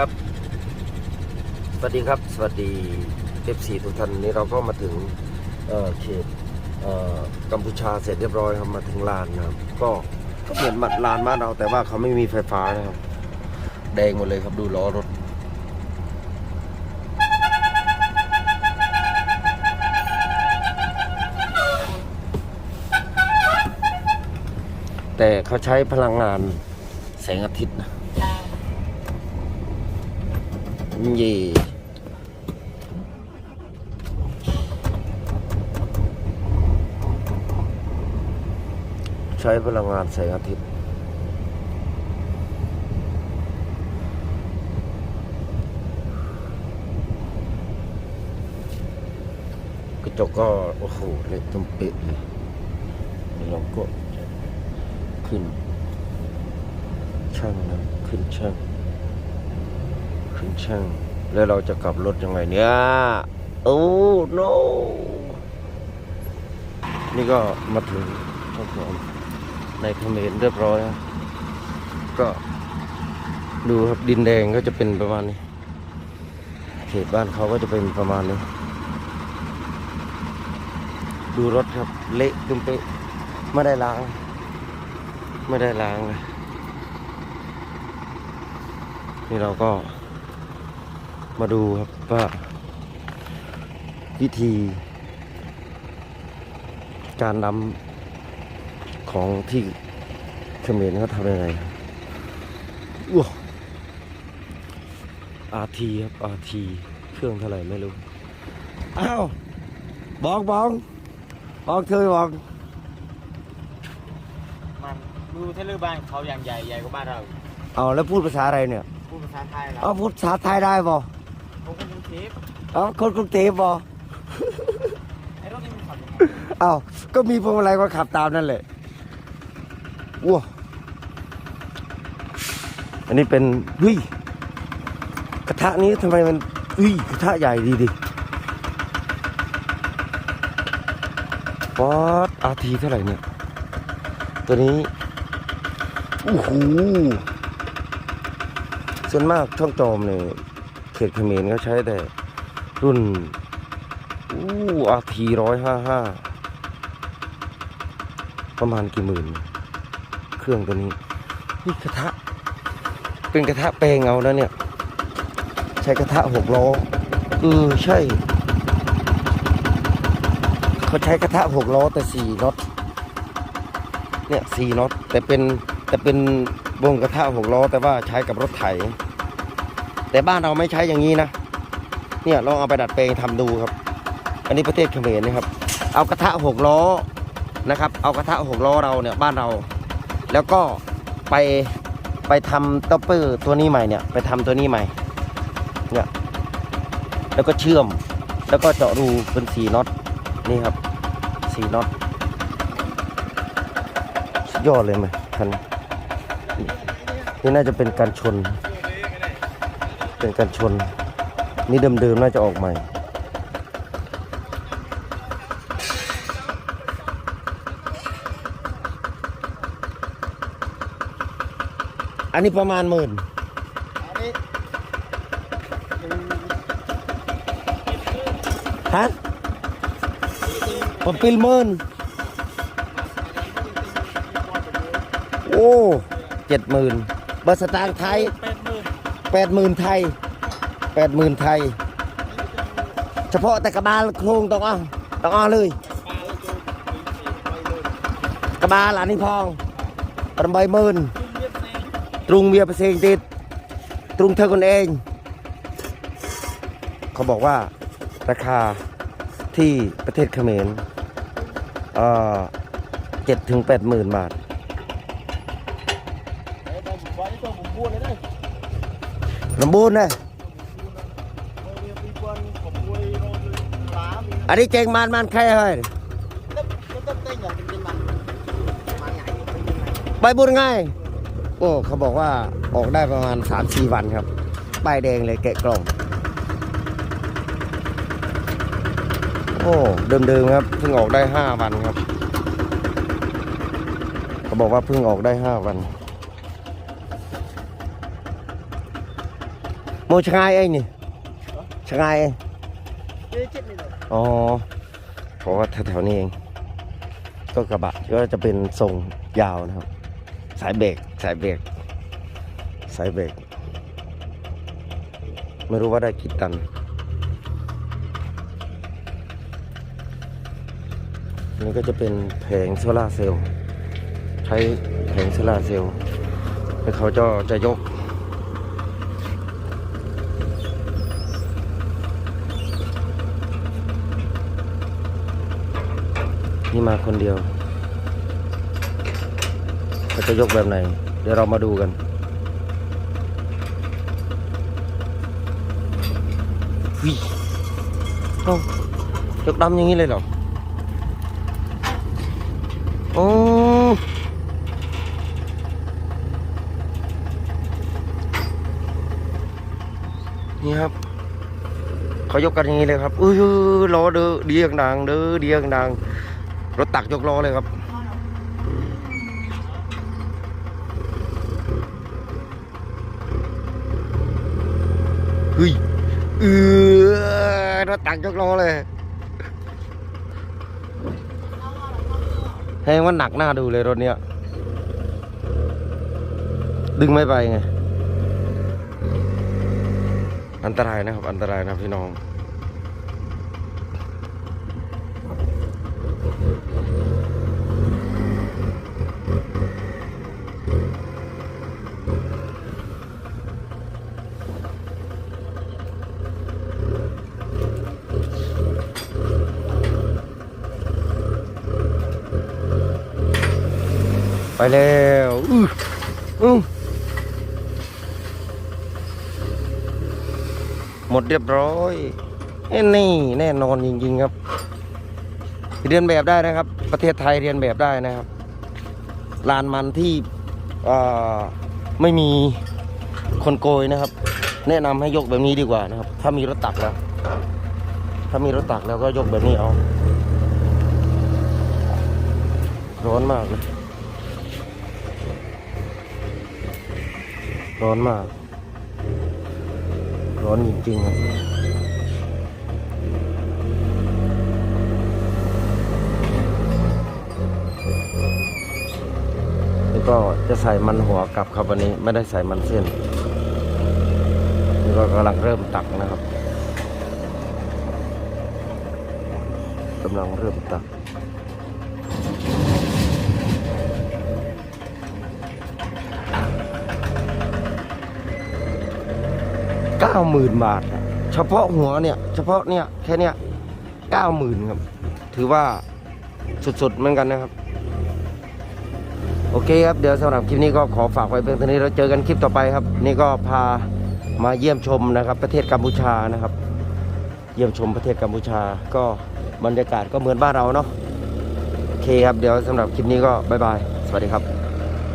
ครับ สวัสดีครับ สวัสดีเอฟซีทุกท่านนี้เราก็มาถึงเอ่อเขตเอ่อกัมพูชาเสร็จเรียบร้อยครับมาถึงลานนะครับ ก็ก็เหมือนมัดลานบ้านเรา แต่ว่าเขาไม่มีไฟฟ้านะครับ แดงหมดเลยครับดูล้อรถแต่เขาใช้พลังงานแสงอาทิตย์นะ เย่ใช้พลังงานแสงอาทิตย์กระจกก็ โอ้โหเล็กจมเป๊ะเลยเราก็ขึ้น ช่างนะขึ้นช่าง ขึ้นช่าง แล้วเราจะกลับรถยังไงเนี่ยโอ้ no นี่ก็มาถึงครับผมในเขมรเรียบร้อยก็ดูครับดินแดงก็จะเป็นประมาณนี้เขตบ้านเขาก็จะเป็นประมาณนี้ ดูรถครับเละตุ้มเปะไม่ได้ล้าง ไม่ได้ล้างเลยนี่เราก็ มาดูครับว่าวิธีการนำของที่เขมรเขาทำยังไงว้าอาทีครับอาทีเครื่องเท่าไหร่ไม่รู้ อ้าวบอกบอกบอกเธอบอกมันดูเทเลอร์บ้านเขาอย่างใหญ่ใหญ่กว่าบ้านเรา เอาแล้วพูดภาษาอะไรเนี่ย พูดภาษาไทยเราเอาพูดภาษาไทยได้บ่ผมก็ยัง เทปเอาคนกรุงเทพบ่ไอ้รถนี่มันขับยังไงเอาก็มีพวงมาลัยก็ขับตามนั่นแหละว้าอันนี้เป็นเฮ้ยกระทะนี้ทำไมมันเฮ้ยกระทะใหญ่ดีดิป๊อดอาทีเท่าไหร่เนี่ย ตัวนี้โอ้โหส่วนมากช่องจอมเนี่ยเขตเขมรเขาใช้แต่รุ่นอู้อาทีร้อยห้าห้าประมาณกี่หมื่น เครื่องตัวนี้นี่กระทะ เป็นกระทะแปลงเอาแล้วเนี่ย ใช้กระทะหกล้อเออใช่ เขาใช้กระทะหกล้อแต่สี่น็อตเนี่ยสี่น็อตแต่เป็นแต่เป็นวงกระทะหกล้อแต่ว่าใช้กับรถไถ แต่บ้านเราไม่ใช้อย่างนี้นะ เนี่ยลองเอาไปดัดแปลงทำดูครับ อันนี้ประเทศเขมรนะครับ เอากระทะหกล้อนะครับ เอากระทะหกล้อเราเนี่ยบ้านเรา แล้วก็ไปไปทำต็อปเปอร์ตัวนี้ใหม่เนี่ยไปทำตัวนี้ใหม่เนี่ยแล้วก็เชื่อมแล้วก็เจาะรูเป็นสีน็อตนี่ครับสีน็อตยอดเลยไหมคันนี้นี่น่าจะเป็นการชน เป็นการชน นี่เดิมๆน่าจะออกใหม่อันนี้ประมาณหมื่นฮะผมปิลหมื่นโอ้เจ็ดหมื่นเบอร์สตางค์ไทย แปดหมื่นไทยแปดหมื่นไทย เฉพาะแต่กระบาลโครงต้องเอต้องเอเลยกระบาลอันนี้พองประมาณหมื่นตรุงเมียเปร์เซ็นต์ติดตรุงเธอคนเอง เขาบอกว่าราคาที่ประเทศเขมรเอ่อเจ็ดถึงแปดหมื่นบาท ไอ้ตอนผมไว้ตัวผมพูดเลยนะ สมบูรณ์เลยอันนี้เจงมันมันใครเฮ้ยเต้นเต้นเต้นอย่างเป็นมันมาใหญ่เป็นยังไงใบบุญง่าย โอ้เขาบอกว่าออกได้ประมาณสามสี่วันครับป้ายแดงเลยแกะกล่อง โอ้เดิมๆครับเพิ่งออกได้ห้าวันครับ เขาบอกว่าเพิ่งออกได้ห้าวัน โมชงายไอ้นี่ชงายไอ้เจ๊จิตนี่เลยอ๋อเพราะว่าแถวๆนี้เอง ก็กระบะก็จะเป็นทรงยาวนะครับ สายเบรกสายเบรกสายเบรกไม่รู้ว่าได้กี่ตันนี่ก็จะเป็นแผงโซลาเซลล์ใช้แผงโซลาเซลล์แล้วเขาจะจะยก นี่มาคนเดียวเขาจะยกแบบไหน เดี๋ยวเรามาดูกันวิเอ้ายกดำอย่างนี้เลยเหรอ โอ้นี่ครับเขายกกันอย่างนี้เลยครับอุ้ยล้อเด้อเดียงดังเด้อเดียงดัง รถตักยกล้อเลยครับเฮ้ยเออรถตักยกล้อเลยแหงว่าหนักหน้าดูเลยรถเนี้ยดึงไม่ไปไง อันตรายนะครับ อันตรายนะพี่น้อง ไปแล้วอื้ออื้อหมดเรียบร้อยนี่แน่นอนจริงๆครับ เรียนแบบได้นะครับ ประเทศไทยเรียนแบบได้นะครับลานมันที่อ่อไม่มีคนโกยนะครับ แนะนำให้ยกแบบนี้ดีกว่านะครับ ถ้ามีรถตักแล้ว ถ้ามีรถตักแล้วก็ยกแบบนี้เอา ร้อนมากเลย ร้อนมาก ร้อนจริงๆครับแล้วก็จะใส่มันหัวกลับครับวันนี้ไม่ได้ใส่มันเส้นนี่ก็กำลังเริ่มตักนะครับกำลังเริ่มตัก ก้าหมื่นบาท เฉพาะหัวเนี่ย เฉพาะเนี่ยแค่เนี้ยเก้าหมื่นครับ ถือว่าสุดๆเหมือนกันนะครับ โอเคครับ เดี๋ยวสำหรับคลิปนี้ก็ขอฝากไว้เพียงเท่านี้เราเจอกันคลิปต่อไปครับ นี่ก็พามาเยี่ยมชมนะครับ ประเทศกัมพูชานะครับ เยี่ยมชมประเทศกัมพูชาก็บรรยากาศก็เหมือนบ้านเราเนาะโอเคครับ เดี๋ยวสำหรับคลิปนี้ก็บายบาย สวัสดีครับ